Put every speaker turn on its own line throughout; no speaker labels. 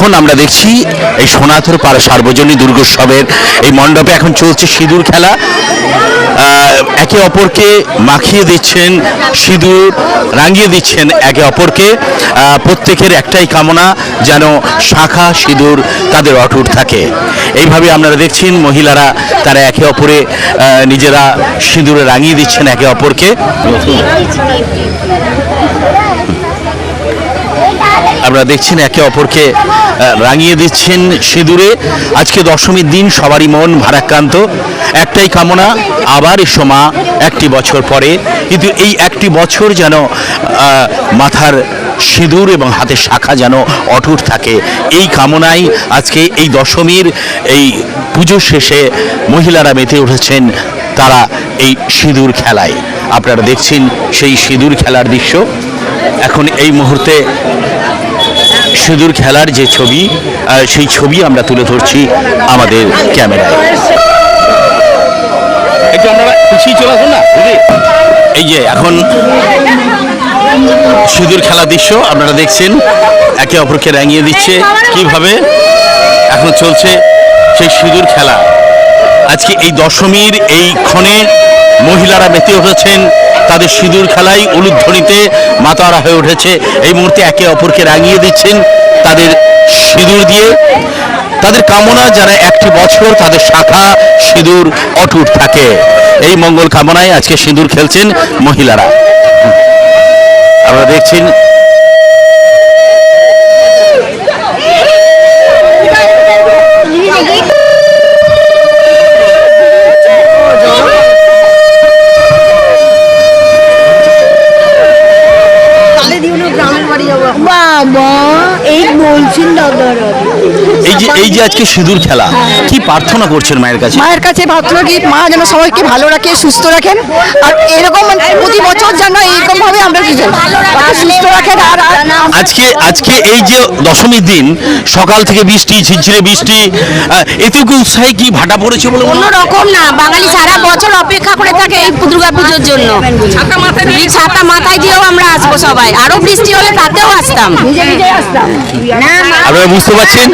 এখন আমরা দেখছি এই সোনাথর পাড়া সার্বজনীন দুর্গোৎসবের এই মণ্ডপে এখন চলছে সিঁদুর খেলা। একে অপরকে মাখিয়ে দিচ্ছেন, সিঁদুর রাঙিয়ে দিচ্ছেন একে অপরকে। প্রত্যেকের একটাই কামনা, যেন শাখা সিঁদুর তাদের অটুট থাকে। এইভাবে আপনারা দেখছেন, মহিলারা তারা একে অপরে নিজেরা সিঁদুরে রাঙিয়ে দিচ্ছেন একে অপরকে। আপনারা দেখছেন একে অপরকে রাঙিয়ে দিচ্ছেন সিঁদুরে। আজকে দশমীর দিন, সবারই মন ভারাক্রান্ত। একটাই কামনা, আবার এসো মা, একটি বছর পরে। কিন্তু এই একটি বছর যেন মাথার সিঁদুর এবং হাতের শাখা যেন অটুট থাকে, এই কামনাই আজকে এই দশমীর এই পুজো শেষে মহিলারা মেতে উঠেছেন তারা এই সিঁদুর খেলায়। আপনারা দেখছেন সেই সিঁদুর খেলার দৃশ্য। এখন এই মুহূর্তে সিঁদুর খেলার যে ছবি সেই ছবি আমরা তুলে ধরছি আমাদের ক্যামেরায়। এই যে এখন সিঁদুর খেলা দৃশ্য আপনারা দেখছেন, একে অপরকে রাঙিয়ে দিচ্ছে। কীভাবে এখন চলছে সেই সিঁদুর খেলা? আজকে এই দশমীর এই ক্ষণে মহিলারা মেতে উঠেছেন তাদের সিঁদুর খেলায় উলুধ্বনিতে মাতারা হয়ে উঠেছে। এই মুহূর্তে একে অপরকে রাঙিয়ে দিচ্ছেন তাদের সিঁদুর দিয়ে। তাদের কামনা, যারা একটি বছর তাদের শাখা, সিঁদুর অটুট থাকে। এই মঙ্গল কামনায় আজকে সিঁদুর খেলছেন মহিলারা। আপনারা দেখছেন
এই বলছেন দাদারা
এই যে এই যে আজকে সিঁদুর খেলা কি প্রার্থনা করছেন মায়ের কাছে?
মায়ের কাছে ভাবছিল কি মা যেন সবাইকে ভালো রাখে সুস্থ রাখেন আর এরকম প্রতি বছর যেন এইরকম ভাবে আমরা কি সুস্থ রাখেন আর
আজকে আজকে এই যে দশমীর দিন সকাল থেকে বৃষ্টি ঝিরঝিরে বৃষ্টি এতেও কি উৎসাহে কি ভাটা পড়েছে বলে
রকম না বাঙালি সারা বছর অপেক্ষা করে থাকে এই দুর্গা পুজোর জন্য। ছাতা মাথায় দিয়েও আমরা আসব সবাই আরও বৃষ্টি হলে তাতেও আসতাম।
আপনারা বুঝতে পারছেন?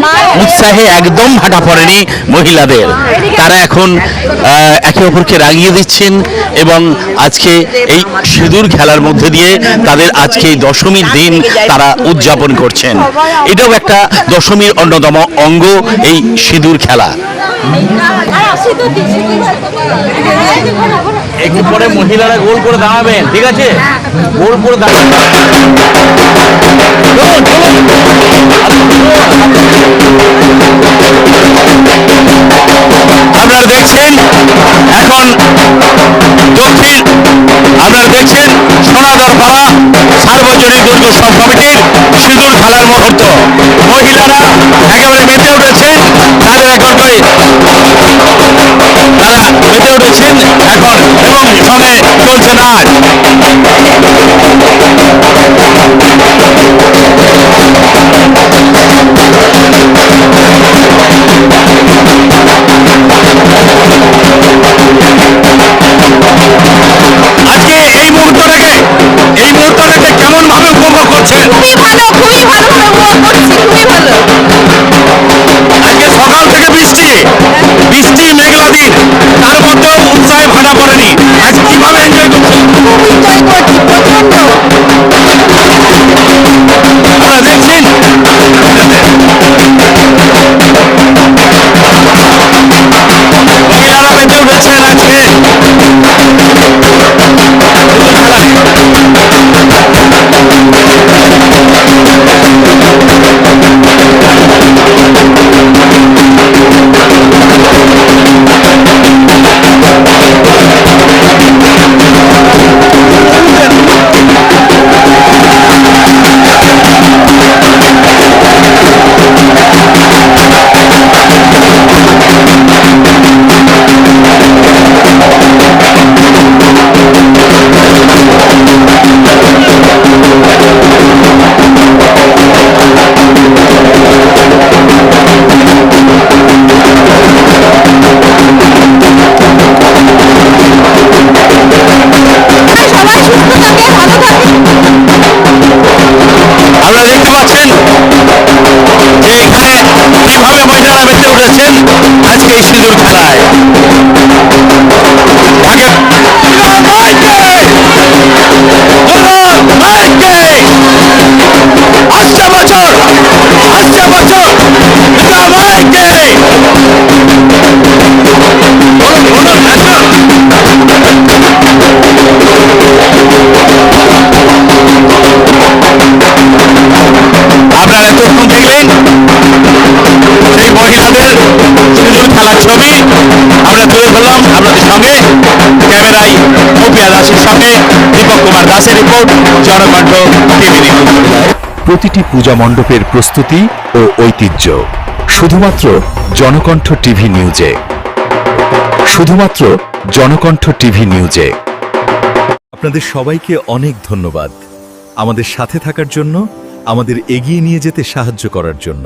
উৎসাহে একদম ভাটা পড়েনি মহিলাদের। তারা এখন আহ, একে অপরকে রাগিয়ে দিচ্ছেন এবং আজকে এই সিঁদুর খেলার মধ্যে দিয়ে তাদের আজকে এই দশমীর দিন তারা উদযাপন করছেন। এটাও একটা দশমীর অন্যতম অঙ্গ এই সিঁদুর খেলা। একটু পরে মহিলারা গোল করে দাঁড়াবেন ঠিক আছে? গোল করে দাঁড়াবেন। সার্বজনীন সব কমিটির সিঁদুর খেলার মুহূর্ত। মহিলারা একেবারে মেতে উঠেছেন, তাদের এখন তারা মেতে উঠেছেন এখন এবং সঙ্গে চলছে নাচ। সিঁদুর ছবি আমরা তুলে ধরলাম আপনাদের সঙ্গে ক্যামেরায় মফিয়া দাসের সঙ্গে দীপক কুমার দাসের রিপোর্ট জনকণ্ঠ টিভি নিউজ
প্রতিটি পূজা মণ্ডপের প্রস্তুতি ও ঐতিহ্য। শুধুমাত্র জনকণ্ঠ টিভি নিউজে শুধুমাত্র জনকণ্ঠ টিভি নিউজে আপনাদের সবাইকে অনেক ধন্যবাদ। আমাদের সাথে থাকার জন্য আমাদের এগিয়ে নিয়ে যেতে সাহায্য করার জন্য।